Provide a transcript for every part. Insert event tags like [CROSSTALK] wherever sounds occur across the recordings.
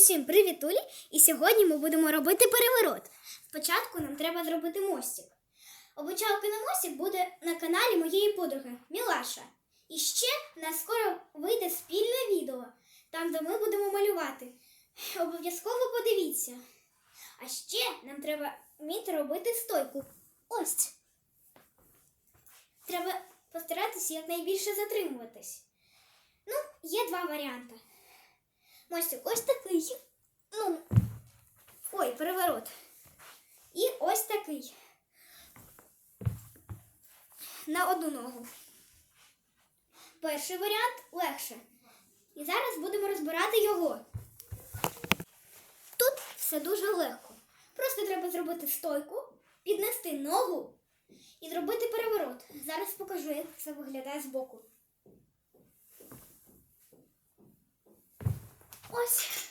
Усім привітулі! І сьогодні ми будемо робити переворот. Спочатку нам треба зробити мостик. Обучалка на мостик буде на каналі моєї подруги Мілаша. І ще нас скоро вийде спільне відео, там де ми будемо малювати. [LAUGHS] Обов'язково подивіться. А ще нам треба вміти робити стойку. Ось. Треба постаратися якнайбільше затримуватись. Ну, є два варіанти. Мостик ось такий. Ну, ой, переворот. І ось такий. На одну ногу. Перший варіант легше. І зараз будемо розбирати його. Тут все дуже легко. Просто треба зробити стойку, піднести ногу і зробити переворот. Зараз покажу, як це виглядає збоку. Ось.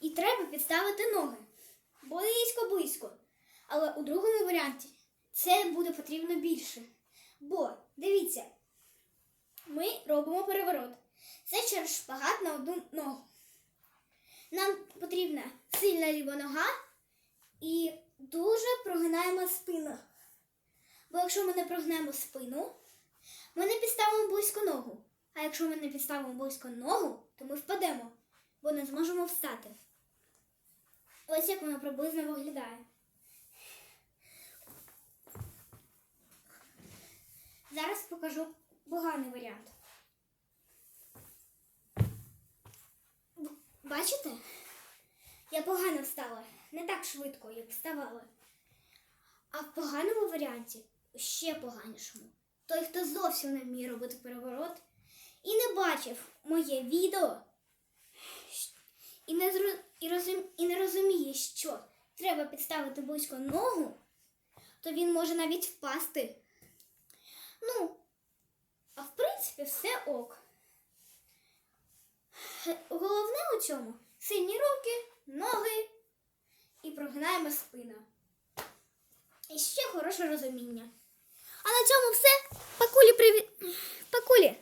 І треба підставити ноги. Близько-близько. Але у другому варіанті це буде потрібно більше. Бо, дивіться, ми робимо переворот. Це через шпагат на одну ногу. Нам потрібна сильна ліва нога і дуже прогинаємо спину. Бо якщо ми не прогнемо спину, ми не підставимо близько ногу. А якщо ми не підставимо близько ногу, то ми впадемо, бо не зможемо встати. Ось як воно приблизно виглядає. Зараз покажу поганий варіант. Бачите? Я погано встала. Не так швидко, як вставала. А в поганому варіанті ще поганішому. Той, хто зовсім не вміє робити переворот і не бачив моє відео. І, розум... і не розуміє, що треба підставити близько ногу, то він може навіть впасти. Ну, а в принципі, все ок. Головне у цьому сильні руки, ноги і прогинаємо спину. І ще хороше розуміння. А на цьому все. Пакулі привіт. Пакулі.